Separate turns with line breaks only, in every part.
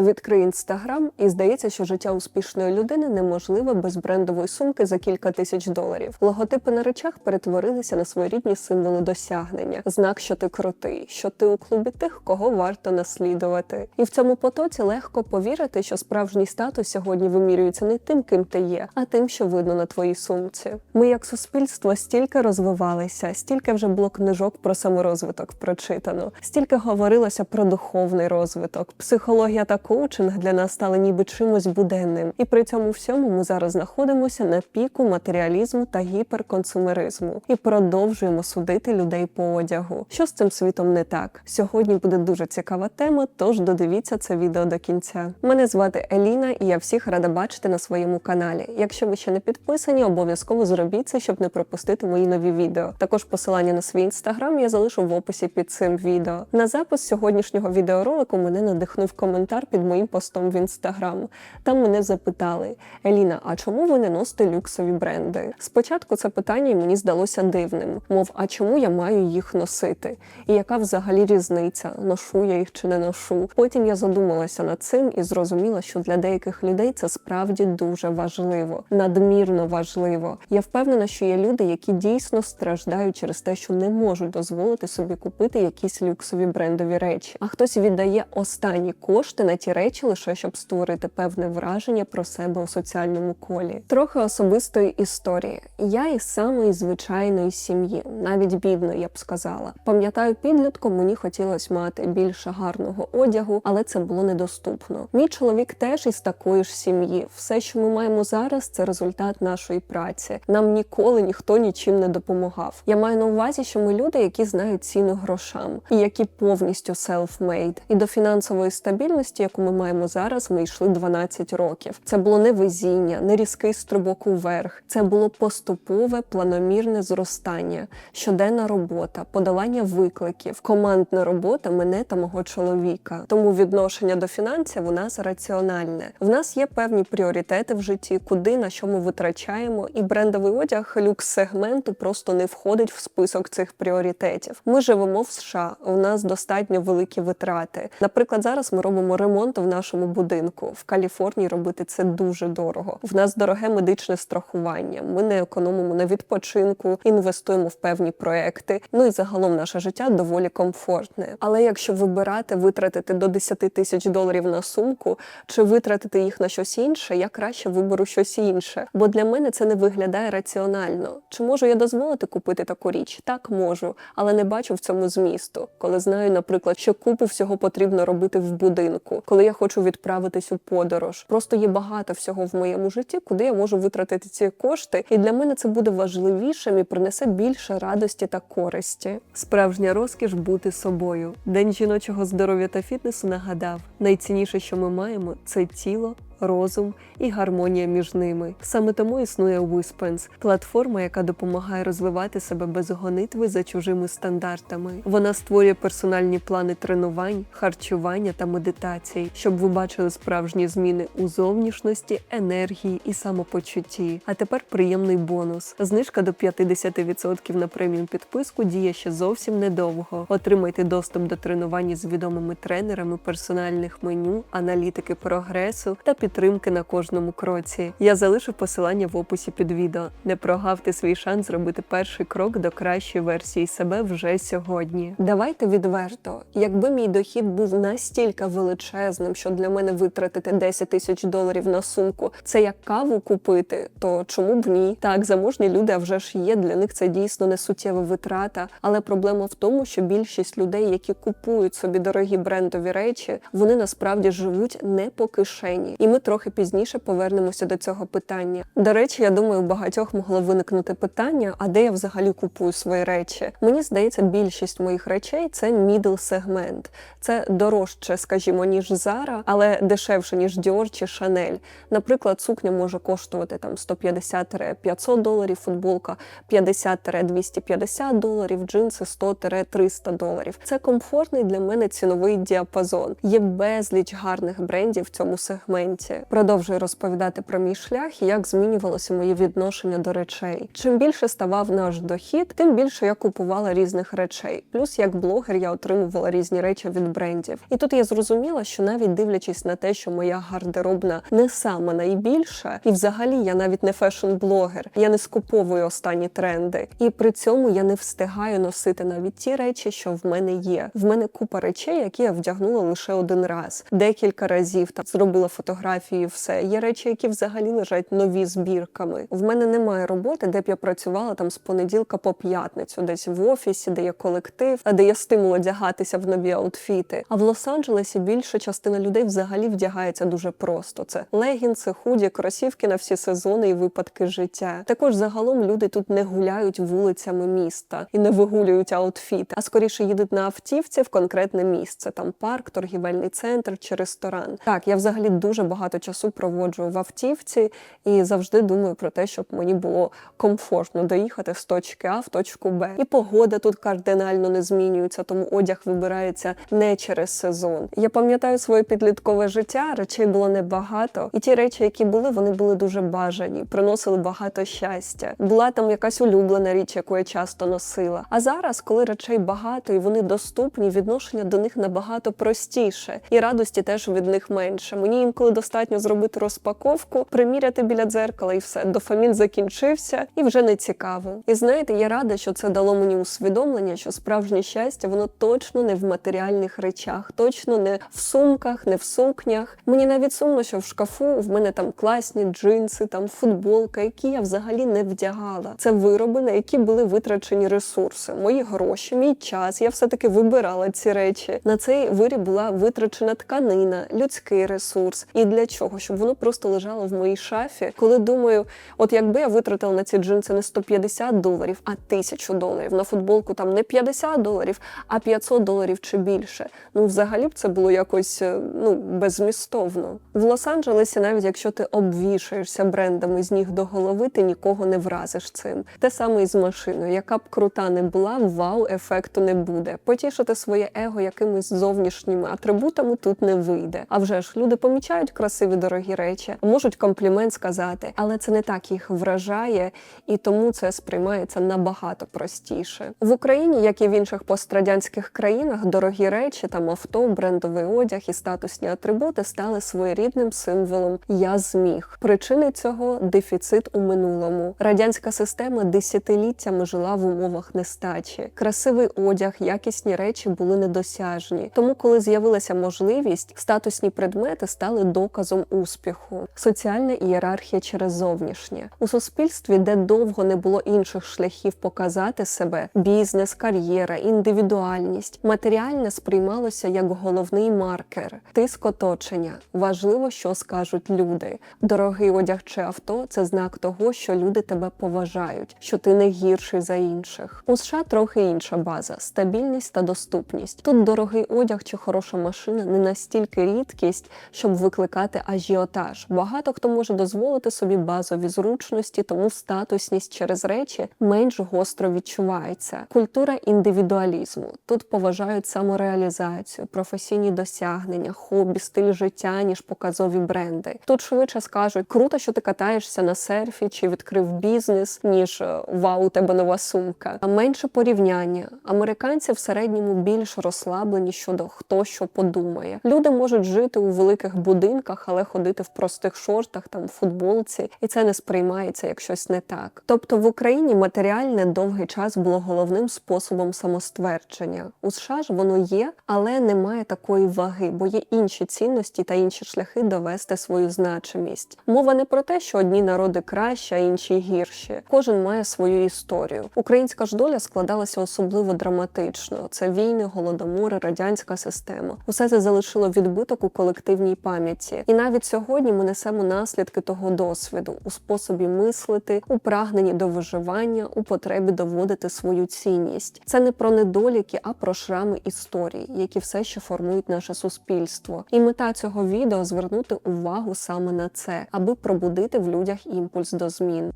Відкрий інстаграм, і здається, що життя успішної людини неможливе без брендової сумки за кілька тисяч доларів. Логотипи на речах перетворилися на своєрідні символи досягнення, знак, що ти крутий, що ти у клубі тих, кого варто наслідувати. І в цьому потоці легко повірити, що справжній статус сьогодні вимірюється не тим, ким ти є, а тим, що видно на твоїй сумці. Ми, як суспільство, стільки розвивалися, стільки вже було книжок про саморозвиток прочитано, стільки говорилося про духовний розвиток, психологія та коучинг для нас стали ніби чимось буденним, і при цьому всьому ми зараз знаходимося на піку матеріалізму та гіперконсумеризму і продовжуємо судити людей по одягу. Що з цим світом не так? Сьогодні буде дуже цікава тема, тож додивіться це відео до кінця. Мене звати Еліна, і я всіх рада бачити на своєму каналі. Якщо ви ще не підписані, обов'язково зробіть це, щоб не пропустити мої нові відео. Також посилання на свій інстаграм я залишу в описі під цим відео. На запис сьогоднішнього відеоролику мене надихнув коментар моїм постом в інстаграм. Там мене запитали: Еліна, а чому ви не носите люксові бренди? Спочатку це питання мені здалося дивним, мов, а чому я маю їх носити? І яка взагалі різниця? Ношу я їх чи не ношу? Потім я задумалася над цим і зрозуміла, що для деяких людей це справді дуже важливо, надмірно важливо. Я впевнена, що є люди, які дійсно страждають через те, що не можуть дозволити собі купити якісь люксові брендові речі. А хтось віддає останні кошти на ті речі лише щоб створити певне враження про себе у соціальному колі. Трохи особистої історії. Я із самої звичайної сім'ї, навіть бідної, я б сказала. Пам'ятаю, підлітком мені хотілося мати більше гарного одягу, але це було недоступно. Мій чоловік теж із такої ж сім'ї. Все, що ми маємо зараз, це результат нашої праці. Нам ніколи ніхто нічим не допомагав. Я маю на увазі, що ми люди, які знають ціну грошам і які повністю self-made. І до фінансової стабільності, яку ми маємо зараз, ми йшли 12 років. Це було не везіння, не різкий стрибок уверх. Це було поступове планомірне зростання, щоденна робота, подолання викликів, командна робота мене та мого чоловіка. Тому відношення до фінансів у нас раціональне. В нас є певні пріоритети в житті, куди на що ми витрачаємо, і брендовий одяг люкс сегменту просто не входить в список цих пріоритетів. Ми живемо в США. У нас достатньо великі витрати. Наприклад, зараз ми робимо ремонт в нашому будинку. В Каліфорнії робити це дуже дорого. В нас дороге медичне страхування. Ми не економимо на відпочинку, інвестуємо в певні проекти. Ну і загалом наше життя доволі комфортне. Але якщо вибирати витратити до 10 тисяч доларів на сумку чи витратити їх на щось інше, я краще виберу щось інше. Бо для мене це не виглядає раціонально. Чи можу я дозволити купити таку річ? Так можу, але не бачу в цьому змісту. Коли знаю, наприклад, що купу всього потрібно робити в будинку, коли я хочу відправитись у подорож. Просто є багато всього в моєму житті, куди я можу витратити ці кошти, і для мене це буде важливішим і принесе більше радості та користі. Справжня розкіш бути собою. День жіночого здоров'я та фітнесу нагадав: найцінніше, що ми маємо, це тіло. Розум і гармонія між ними. Саме тому існує Whispense – платформа, яка допомагає розвивати себе без гонитви за чужими стандартами. Вона створює персональні плани тренувань, харчування та медитацій, щоб ви бачили справжні зміни у зовнішності, енергії і самопочутті. А тепер приємний бонус. Знижка до 50% на преміум підписку діє ще зовсім недовго. Отримайте доступ до тренувань з відомими тренерами, персональних меню, аналітики прогресу та підтримки на кожному кроці. Я залишу посилання в описі під відео. Не прогавте свій шанс зробити перший крок до кращої версії себе вже сьогодні. Давайте відверто, якби мій дохід був настільки величезним, що для мене витратити 10 тисяч доларів на сумку, це як каву купити, то чому б ні? Так, заможні люди, а вже ж є. Для них це дійсно не суттєва витрата. Але проблема в тому, що більшість людей, які купують собі дорогі брендові речі, вони насправді живуть не по кишені. І ми трохи пізніше повернемося до цього питання. До речі, я думаю, у багатьох могло виникнути питання: а де я взагалі купую свої речі? Мені здається, більшість моїх речей це middle сегмент. Це дорожче, скажімо, ніж Zara, але дешевше ніж Dior чи Chanel. Наприклад, сукня може коштувати там 150-500 доларів, футболка 50-250 доларів, джинси 100-300 доларів. Це комфортний для мене ціновий діапазон. Є безліч гарних брендів в цьому сегменті. Сторінці. Продовжую розповідати про мій шлях і як змінювалося моє відношення до речей. Чим більше ставав наш дохід, тим більше я купувала різних речей. Плюс як блогер я отримувала різні речі від брендів. І тут я зрозуміла, що навіть дивлячись на те, що моя гардеробна не сама найбільша, і взагалі я навіть не фешн-блогер, я не скуповую останні тренди. І при цьому я не встигаю носити навіть ті речі, що в мене є. В мене купа речей, які я вдягнула лише один раз, декілька разів там зробила фотографії. І Все є речі, які взагалі лежать нові збірками. В мене немає роботи, де б я працювала там з понеділка по п'ятницю, десь в офісі, де є колектив, де є стимул одягатися в нові аутфіти. А в Лос-Анджелесі більша частина людей взагалі вдягається дуже просто. Це легінси, худі, кросівки на всі сезони і випадки життя. Також загалом люди тут не гуляють вулицями міста і не вигулюють аутфіти, а скоріше їдуть на автівці в конкретне місце. Там парк, торгівельний центр чи ресторан. Так, я взагалі дуже багато часу проводжу в автівці і завжди думаю про те, щоб мені було комфортно доїхати з точки А в точку Б. І погода тут кардинально не змінюється, тому одяг вибирається не через сезон. Я пам'ятаю своє підліткове життя, речей було небагато, і ті речі, які були, вони були дуже бажані, приносили багато щастя. Була там якась улюблена річ, яку я часто носила. А зараз, коли речей багато і вони доступні, відношення до них набагато простіше, і радості теж від них менше. Мені інколи достатньо зробити розпаковку, приміряти біля дзеркала, і все дофамін закінчився, і вже не цікаво. І знаєте, я рада, що це дало мені усвідомлення, що справжнє щастя воно точно не в матеріальних речах, точно не в сумках, не в сукнях. Мені навіть сумно, що в шкафу в мене там класні джинси, там футболка, які я взагалі не вдягала. Це вироби, на які були витрачені ресурси, мої гроші, мій час. Я все таки вибирала ці речі. На цей виріб була витрачена тканина, людський ресурс. І для чого? Щоб воно просто лежало в моїй шафі. Коли думаю, от якби я витратила на ці джинси не 150 доларів, а тисячу доларів на футболку там не 50 доларів, а 500 доларів чи більше. Ну, взагалі б це було якось е, ну беззмістовно. В Лос-Анджелесі, навіть якщо ти обвішаєшся брендами з ніг до голови, ти нікого не вразиш цим. Те саме і з машиною, яка б крута не була, вау, ефекту не буде. Потішити своє его якимись зовнішніми атрибутами тут не вийде. А вже ж люди помічають красиві дорогі речі, можуть комплімент сказати, але це не так їх вражає, і тому це сприймається набагато простіше. В Україні, як і в інших пострадянських країнах, дорогі речі, там авто, брендовий одяг і статусні атрибути стали своєрідним символом Я зміг. Причини цього дефіцит у минулому. Радянська система десятиліттями жила в умовах нестачі. Красивий одяг, якісні речі були недосяжні. Тому, коли з'явилася можливість, статусні предмети стали доказом успіху. Соціальна ієрархія через зовнішнє у суспільстві, де довго не було інших шляхів показати себе: бізнес, кар'єра, індивідуальність, матеріальне сприймалося як головний маркер, тиск оточення. Важливо, що скажуть люди. Дорогий одяг чи авто це знак того, що люди тебе поважають, що ти не гірший за інших. У США трохи інша база стабільність та доступність. Тут дорогий одяг чи хороша машина не настільки рідкість, щоб викликати ажіотаж. Багато хто може дозволити собі базові зручності, тому статусність через речі менш гостро відчувається. Культура індивідуалізму тут поважають самореалізацію, професійні досягнення, хобі, стиль життя, ніж показові бренди. Тут швидше скажуть, круто, що ти катаєшся на серфі чи відкрив бізнес, ніж е, вау, у тебе нова сумка. А менше порівняння. Американці в середньому більш розслаблені щодо хто що подумає. Люди можуть жити у великих будинках, але ходити в простих шортах, там в футболці, і це не сприймається як щось не так. Тобто в Україні матеріальне довгий час було головним способом самоствердження. У США ж воно є, але немає такої ваги, бо є інші цінності та інші шляхи довести свою значимість. Мова не про те, що одні народи краще, а інші гірші. Кожен має свою історію. Українська ж доля складалася особливо драматично. Це війни, голодомори, радянська система. Усе це залишило відбиток у колективній пам'яті. І навіть сьогодні ми несемо наслідки того досвіду у способі мислити, у прагненні до виживання, у потребі доводити свою цінність. Це не про недоліки, а про шрами історії, які все ще формують наше суспільство. І мета цього відео звернути увагу саме на це, аби пробудити в людях імпульс до змін.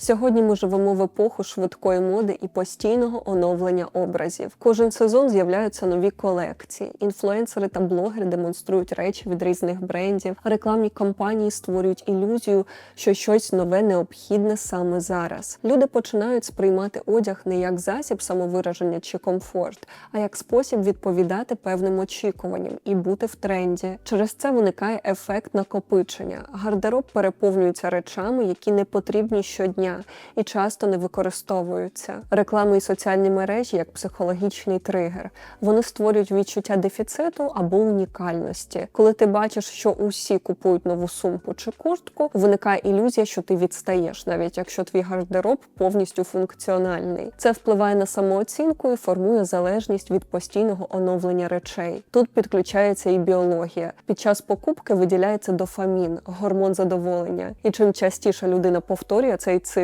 Сьогодні ми живемо в епоху швидкої моди і постійного оновлення образів. Кожен сезон з'являються нові колекції. Інфлюенсери та блогери демонструють речі від різних брендів. Рекламні кампанії створюють ілюзію, що щось нове необхідне саме зараз. Люди починають сприймати одяг не як засіб самовираження чи комфорт, а як спосіб відповідати певним очікуванням і бути в тренді. Через це виникає ефект накопичення. Гардероб переповнюється речами, які не потрібні щодня і часто не використовуються. Реклами і соціальні мережі як психологічний тригер. Вони створюють відчуття дефіциту або унікальності. Коли ти бачиш, що усі купують нову сумку чи куртку, виникає ілюзія, що ти відстаєш, навіть якщо твій гардероб повністю функціональний. Це впливає на самооцінку і формує залежність від постійного оновлення речей. Тут підключається і біологія. Під час покупки виділяється дофамін, гормон задоволення. І чим частіше людина повторює цей цикл,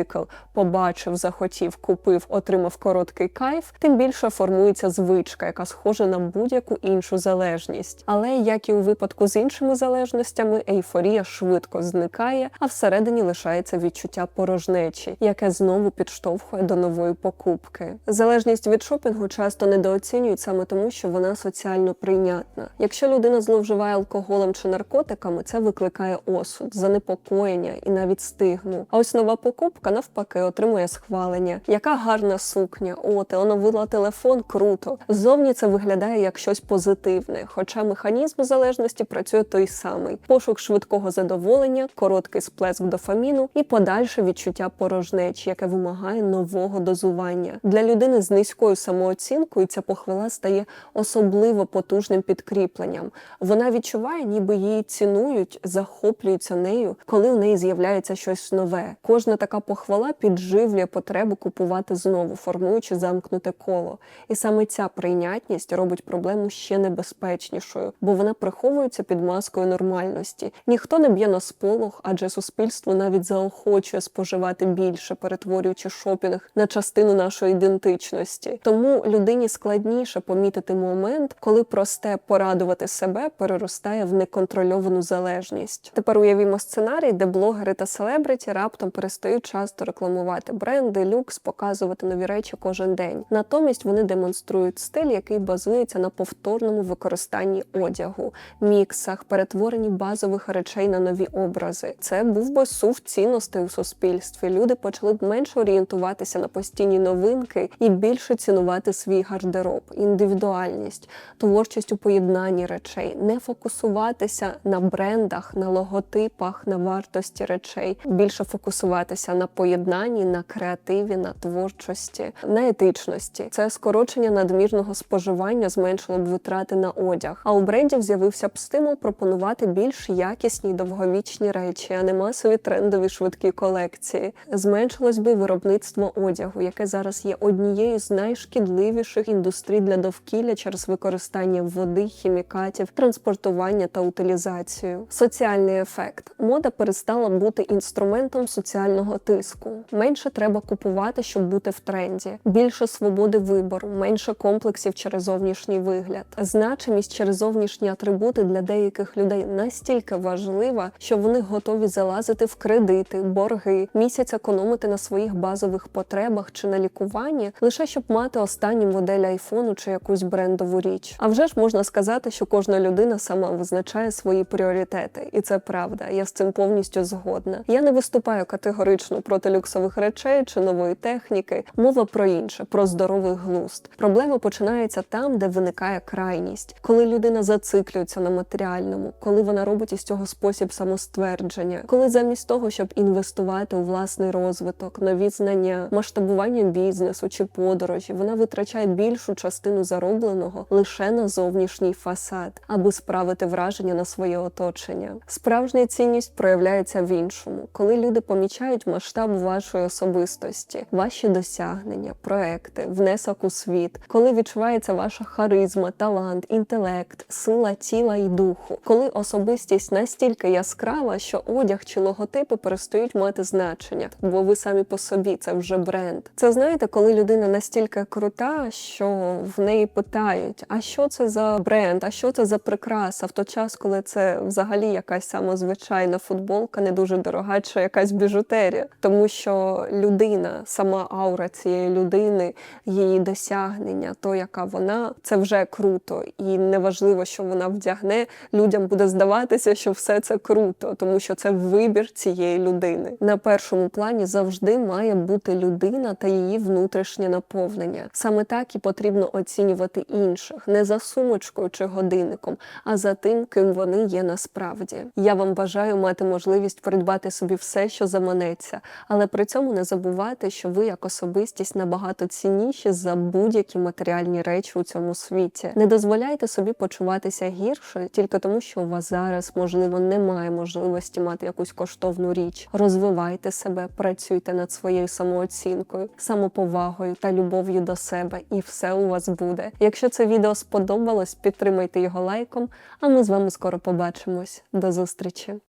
побачив, захотів, купив, отримав короткий кайф, тим більше формується звичка, яка схожа на будь-яку іншу залежність. Але як і у випадку з іншими залежностями, ейфорія швидко зникає, а всередині лишається відчуття порожнечі, яке знову підштовхує до нової покупки. Залежність від шопінгу часто недооцінюють саме тому, що вона соціально прийнятна. Якщо людина зловживає алкоголем чи наркотиками, це викликає осуд, занепокоєння і навіть стигму. А ось нова покупка навпаки отримує схвалення. Яка гарна сукня, о, ти оновила телефон, круто. Ззовні це виглядає як щось позитивне, хоча механізм залежності працює той самий: пошук швидкого задоволення, короткий сплеск дофаміну і подальше відчуття порожнечі, яке вимагає нового дозування. Для людини з низькою самооцінкою ця похвала стає особливо потужним підкріпленням. Вона відчуває, ніби її цінують, захоплюються нею, коли у неї з'являється щось нове. Кожна така похвала підживлює потребу купувати знову, формуючи замкнуте коло. І саме ця прийнятність робить проблему ще небезпечнішою, бо вона приховується під маскою нормальності. Ніхто не б'є на сполох, адже суспільство навіть заохочує споживати більше, перетворюючи шопінг на частину нашої ідентичності. Тому людині складніше помітити момент, коли просте порадувати себе переростає в неконтрольовану залежність. Тепер уявімо сценарій, де блогери та селебриті раптом перестають часто рекламувати бренди, люкс, показувати нові речі кожен день. Натомість вони демонструють стиль, який базується на повторному використанні одягу, міксах, перетворенні базових речей на нові образи. Це був би сув цінностей у суспільстві. Люди почали б менше орієнтуватися на постійні новинки і більше цінувати свій гардероб, індивідуальність, творчість у поєднанні речей, не фокусуватися на брендах, на логотипах, на вартості речей, більше фокусуватися на поєднанні, на креативі, на творчості, на етичності. Це скорочення надмірного споживання зменшило б витрати на одяг. А у брендів з'явився б стимул пропонувати більш якісні довговічні речі, а не масові трендові швидкі колекції. Зменшилось би виробництво одягу, яке зараз є однією з найшкідливіших індустрій для довкілля через використання води, хімікатів, транспортування та утилізацію. Соціальний ефект мода перестала бути інструментом соціального тиску. Менше треба купувати, щоб бути в тренді, більше свободи вибору, менше комплексів через зовнішній вигляд. Значимість через зовнішні атрибути для деяких людей настільки важлива, що вони готові залазити в кредити, борги, місяць економити на своїх базових потребах чи на лікуванні, лише щоб мати останню модель айфону чи якусь брендову річ. А вже ж можна сказати, що кожна людина сама визначає свої пріоритети, і це правда. Я з цим повністю згодна. Я не виступаю категорично проти люксових речей чи нової техніки. Мова про інше, про здоровий глузд. Проблема починається там, де виникає крайність, коли людина зациклюється на матеріальному, коли вона робить із цього спосіб самоствердження, коли замість того, щоб інвестувати у власний розвиток, нові знання, масштабування бізнесу чи подорожі, вона витрачає більшу частину заробленого лише на зовнішній фасад, аби справити враження на своє оточення. Справжня цінність проявляється в іншому, коли люди помічають масштаб вашої особистості, ваші досягнення, проекти, внесок у світ, коли відчувається ваша харизма, талант, інтелект, сила тіла і духу, коли особистість настільки яскрава, що одяг чи логотипи перестають мати значення, бо ви самі по собі це вже бренд. Це знаєте, коли людина настільки крута, що в неї питають: а що це за бренд, а що це за прикраса? В той час, коли це взагалі якась самозвичайна футболка, не дуже дорога, чи якась біжутерія. Тому що людина, сама аура цієї людини, її досягнення, то яка вона, це вже круто. І неважливо, що вона вдягне. Людям буде здаватися, що все це круто, тому що це вибір цієї людини. На першому плані завжди має бути людина та її внутрішнє наповнення. Саме так і потрібно оцінювати інших не за сумочкою чи годинником, а за тим, ким вони є насправді. Я вам бажаю мати можливість придбати собі все, що заманеться, але при цьому не забувайте, що ви як особистість набагато цінніші за будь-які матеріальні речі у цьому світі. Не дозволяйте собі почуватися гірше тільки тому, що у вас зараз можливо немає можливості мати якусь коштовну річ. Розвивайте себе, працюйте над своєю самооцінкою, самоповагою та любов'ю до себе, і все у вас буде. Якщо це відео сподобалось, підтримайте його лайком. А ми з вами скоро побачимось. До зустрічі!